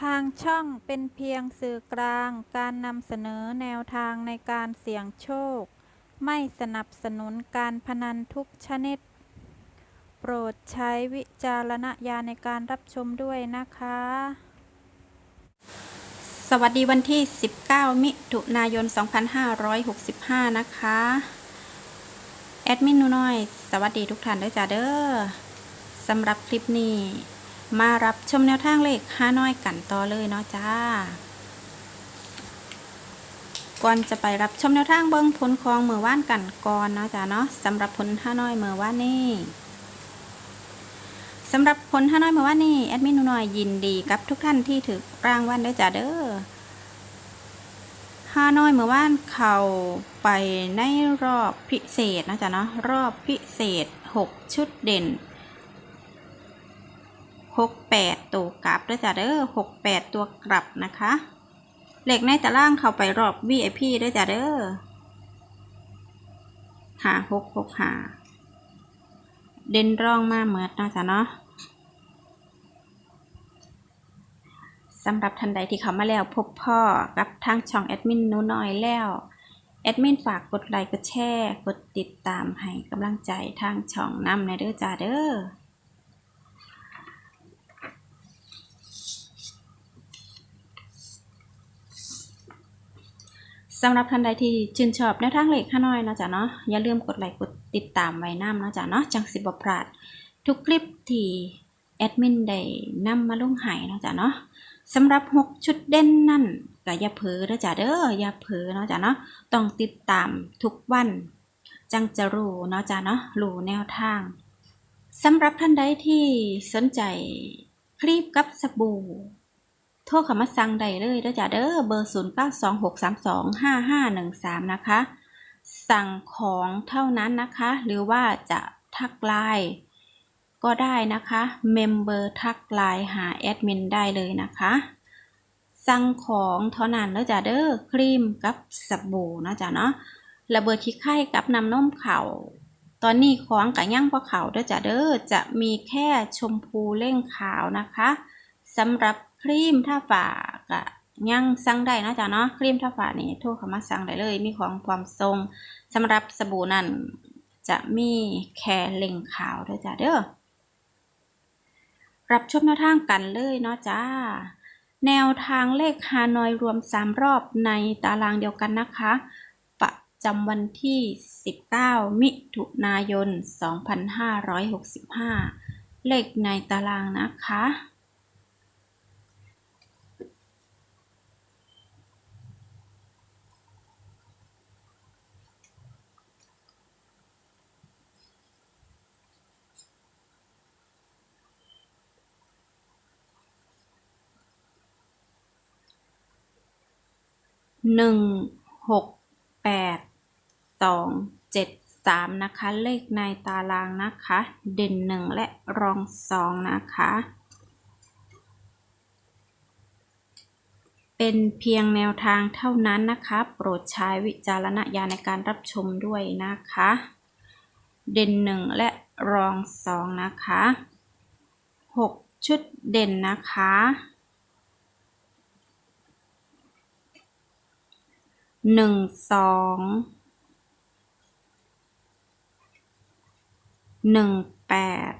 ทางช่องเป็นเพียงสื่อกลางการนำเสนอแนวทางในการเสี่ยงโชค ไม่สนับสนุนการพนันทุกชนิด โปรดใช้วิจารณญาณในการรับชมด้วยนะคะ สวัสดีวันที่ 19 มิถุนายน 2565 นะคะ แอดมินนูน้อย สวัสดีทุกท่านด้วยจ้าเด้อสำหรับคลิปนี้ มารับชมแนวทางเลขห้าน้อยกันต่อเลยเนาะจ้า ก่อนจะไปรับชมแนวทางเบิ้งผลของเมื่อว่านกันก่อนเนาะจ้าเนาะสำหรับผลห้าน้อยเมื่อว่านนี่สำหรับผลห้าน้อยเมื่อว่านนี่แอดมินหนูน้อยยินดีกับทุกท่านที่ถือรางวัลด้วยจ้าเด้อห้าน้อยเมื่อว่านเข้าไปในรอบพิเศษนะจ๊ะเนาะรอบพิเศษ 6 ชุดเด่น 68 ตัวกลับด้วยจ้ะเด้อ68 ตัวกลับนะคะเหล็กในตารางเข้าไปรอบ VIP ด้วยจ้ะเด้อหาหกหกหาเด่นร่องมาเหมือนนะจ๊ะเนาะสำหรับท่านใดที่เข้ามาแล้วพบพ่อกับทางช่องแอดมินนูน้อยแล้วแอดมินฝากกดไลค์กดแชร์ กดติดตามให้กำลังใจทางช่องนำในเด้อจ้าเด้อ สำหรับท่านใดที่ชื่นชอบแนวทางเลขข้าน้อยนะจ๊ะเนาะอย่าลืมกดไลค์กดติดตามไว้น้ำนะจ๊ะเนาะจังสิบพลาด ทุกคลิปที่แอดมินได้นำมาลงให้นะจ๊ะเนาะสำหรับ 6 ชุดเด่นนั่นก็อย่าเผลอเด้อจ้ะเด้ออย่าเผลอนะจ๊ะเนาะต้องติดตามทุกวัน จังจะรู้เนาะจ๊ะเนาะรู้แนวทางสำหรับท่านใดที่สนใจคลิปกับสบู่ โทรเข้ามาสั่งได้เลยเด้อจ้าเด้อเบอร์ 0 9 2 6 3 2 5 5 1 3 นะคะ สั่งของเท่านั้นนะคะ หรือว่าจะทักไลน์ก็ได้นะคะเมมเบอร์ทักไลน์หาแอดมินได้เลยนะคะ สั่งของเท่านั้นแล้วจ้าเด้อครีมกับสบู่นะจ๊ะเนาะระเบิดที่ไข่กับน้ำนมเข่าตอนนี้ของกับย่างพอเขาเด้อจ้าเด้อจะมีแค่ชมพูเล่งขาวนะคะสำหรับ ครีมท่าฝากะยังสั่งได้นะจ๊ะเนาะครีมท่าฝานี่โทรเข้ามาสั่งได้เลย มีของความทรงสำหรับสบู่นั่นจะมีแค่เล่งขาวด้อจ้าเด้อรับชมแนวทางกันเลยเนาะจ้าแนวทางเลขฮานอยรวม 3 รอบในตารางเดียวกันนะคะ ประจำวันที่ 19 มิถุนายน 2565 เลขในตารางนะคะ หนึ่งหกแปดสองเจ็ดสามนะคะ เลขในตารางนะคะ เด่นหนึ่งและรองสองนะคะ เป็นเพียงแนวทางเท่านั้นนะคะ โปรดใช้วิจารณญาณในการรับชมด้วยนะคะ เด่นหนึ่งและรองสองนะคะหกชุดเด่นนะคะ หนึ่งสองหนึ่งแปด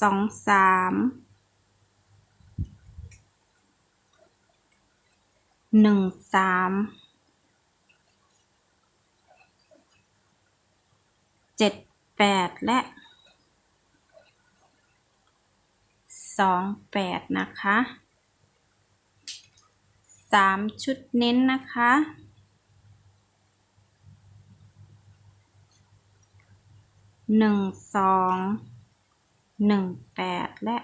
สองสามหนึ่งสามเจ็ดแปดและสองแปดนะคะ สามชุดเน้นนะคะ หนึ่งสองหนึ่งแปดและ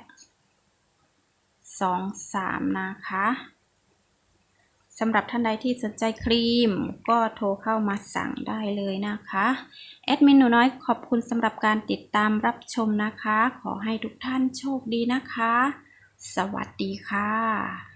สองสามนะคะสำหรับท่านใดที่สนใจครีมก็โทรเข้ามาสั่งได้เลยนะคะแอดมินหนูน้อยขอบคุณสำหรับการติดตามรับชมนะคะ ขอให้ทุกท่านโชคดีนะคะ สวัสดีค่ะ